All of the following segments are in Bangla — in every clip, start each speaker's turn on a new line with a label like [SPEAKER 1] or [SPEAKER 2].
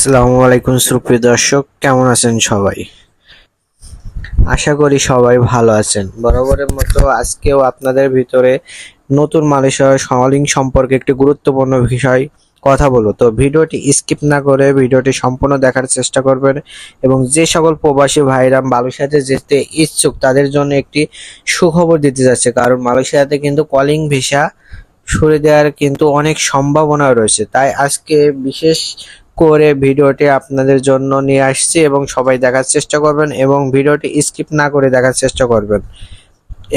[SPEAKER 1] আসসালামু আলাইকুম, সুপ্রিয় দর্শক। কেমন আছেন সবাই? আশা করি সবাই ভালো আছেন। বরাবরের মতো আজকেও আপনাদের ভিতরে নতুন মালয়েশিয়ার সমালিং সম্পর্কে একটি গুরুত্বপূর্ণ বিষয় কথা বলব। তো ভিডিওটি স্কিপ না করে ভিডিওটি সম্পূর্ণ দেখার চেষ্টা করবেন এবং যে সকল প্রবাসী ভাইরা মালয়েশিয়াতে যেতে ইচ্ছুক, তাদের জন্য একটি সুখবর দিতে যাচ্ছে। কারণ মালয়েশিয়াতে কিন্তু কলিং ভিসা সরে দেওয়ার কিন্তু অনেক সম্ভাবনা রয়েছে। তাই আজকে বিশেষ করে ভিডিওটি আপনাদের জন্য নিয়ে আসছি এবং সবাই দেখার চেষ্টা করবেন এবং ভিডিওটি স্কিপ না করে দেখার চেষ্টা করবেন।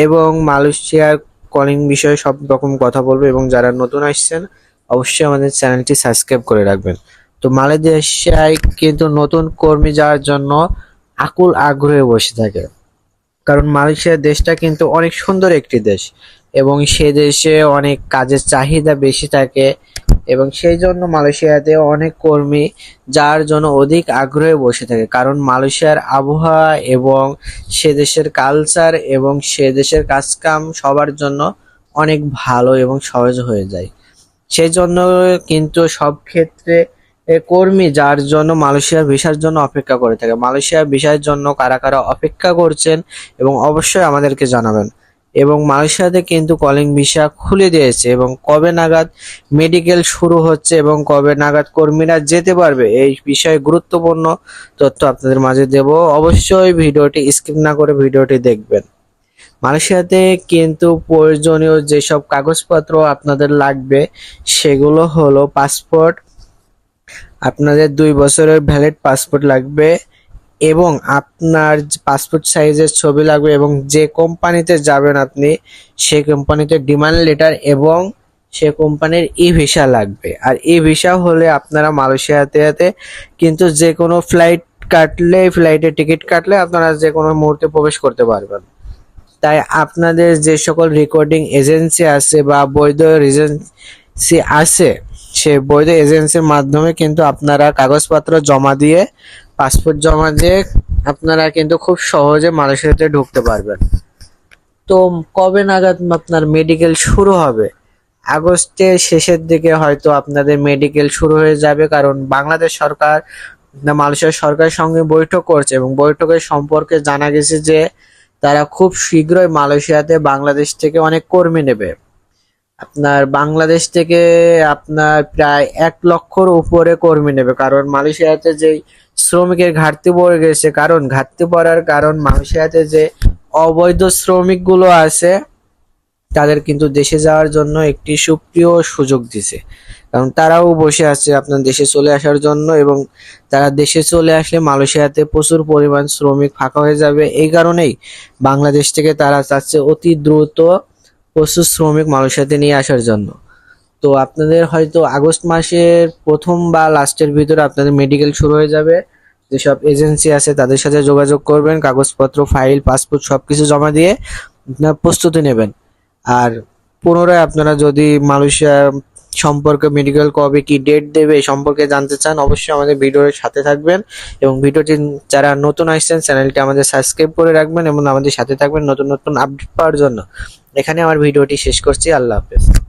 [SPEAKER 1] এবং মালয়েশিয়ার কলিং বিষয়ে সব রকম কথা বলব এবং যারা নতুন আসছেন, অবশ্যই আমাদের চ্যানেলটি সাবস্ক্রাইব করে রাখবেন। তো মালয়েশিয়ায় কিন্তু নতুন কর্মী যাওয়ার জন্য আকুল আগ্রহে বসে থাকে। কারণ মালয়েশিয়া দেশটা কিন্তু অনেক সুন্দর একটি দেশ এবং সে দেশে অনেক কাজের চাহিদা বেশি থাকে এবং সেই জন্য মালয়েশিয়াতে অনেক কর্মী যার জন্য অধিক আগ্রহে বসে থাকে। কারণ মালয়েশিয়ার আবহাওয়া এবং সে দেশের কালচার এবং সে দেশের কাজকাম সবার জন্য অনেক ভালো এবং সহজ হয়ে যায়। সেই জন্য কিন্তু সব ক্ষেত্রে কর্মী যার জন্য মালয়েশিয়ার ভিসার জন্য অপেক্ষা করে থাকে। মালয়েশিয়ার ভিসার জন্য কারা কারা অপেক্ষা করছেন এবং অবশ্যই আমাদেরকে জানাবেন। এবং মালয়েশিয়াতে কিন্তু কলিং ভিসা খুলে দিয়েছে এবং কবে নাগাদ মেডিকেল শুরু হচ্ছে এবং কবে নাগাদ কর্মীরা যেতে পারবে এই বিষয়ে গুরুত্বপূর্ণ তথ্য আপনাদের মাঝে দেব। অবশ্যই ভিডিওটি স্কিপ না করে ভিডিওটি দেখবেন। মালয়েশিয়াতে কিন্তু প্রয়োজনীয় যেসব কাগজপত্র আপনাদের লাগবে, সেগুলো হলো পাসপোর্ট আপনাদের দুই বছরের ভ্যালিড পাসপোর্ট লাগবে এবং আপনার পাসপোর্ট সাইজের ছবি লাগবে এবং যে কোম্পানিতে যাবেন আপনি, সে কোম্পানিতে ডিমান্ড লেটার এবং সে কোম্পানির ই ভিসা লাগবে। আর ই ভিসা হলে আপনারা মালয়েশিয়াতে কিন্তু যে কোনো ফ্লাইট কাটলে ফ্লাইটের টিকিট কাটলে আপনারা যে কোনো মুহূর্তে প্রবেশ করতে পারবেন। তাই আপনাদের যে সকল রেকর্ডিং এজেন্সি আছে বা বৈধ এজেন্সি আছে, সে বৈধ এজেন্সির মাধ্যমে কিন্তু আপনারা কাগজপত্র জমা দিয়ে পাসপোর্ট জমা দিয়ে আপনারা কিন্তু খুব সহজে মালয়েশিয়াতে ঢুকতে পারবেন। তো কবে নাগাদ আপনার মেডিকেল শুরু হবে? আগস্টের শেষের দিকে হয়তো আপনাদের মেডিকেল শুরু হয়ে যাবে, কারণ বাংলাদেশ সরকার না মালয়েশিয়ার সরকারের সঙ্গে বৈঠক করছে এবং বৈঠকের সম্পর্কে জানা গেছে যে তারা খুব শীঘ্রই মালয়েশিয়াতে বাংলাদেশ থেকে অনেক কর্মী নেবে। আপনার বাংলাদেশ থেকে আপনার প্রায় এক লক্ষর উপরে কর্মী নেবে। কারণ মালয়েশিয়াতে যে শ্রমিকের ঘাটতি পড়ে গেছে, কারণ ঘাটতি পড়ার কারণ মালয়েশিয়াতে যে অবৈধ শ্রমিকগুলো আছে, তাদের কিন্তু দেশে যাওয়ার জন্য একটি সুপ্রিয় সুযোগ দিছে। কারণ তারাও বসে আছে আপনার দেশে চলে আসার জন্য এবং তারা দেশে চলে আসলে মালয়েশিয়াতে প্রচুর পরিমাণ শ্রমিক ফাঁকা হয়ে যাবে। এই কারণেই বাংলাদেশ থেকে তারা চাচ্ছে অতি দ্রুত প্রচুর শ্রমিক মালয়েশিয়াতে নিয়ে আসার জন্য। তো আপনাদের হয়তো আগস্ট মাসের প্রথম বা লাস্টের ভিতরে আপনাদের মেডিকেল শুরু হয়ে যাবে। যেসব এজেন্সি আছে তাদের সাথে যোগাযোগ করবেন, কাগজপত্র ফাইল পাসপোর্ট সব কিছু জমা দিয়ে আপনার প্রস্তুতি নেবেন। আর পুনরায় আপনারা যদি মালয়েশিয়া সম্পর্কে মেডিকেল কবে কি ডেট দেবে সম্পর্কে জানতে চান, অবশ্যই আমাদের ভিডিওর সাথে থাকবেন। এবং ভিডিওটি যারা নতুন আসছেন চ্যানেলটি আমাদের সাবস্ক্রাইব করে রাখবেন এবং আমাদের সাথে থাকবেন নতুন নতুন আপডেট পাওয়ার জন্য। এখানে আমার ভিডিওটি শেষ করছি। আল্লাহ হাফেজ।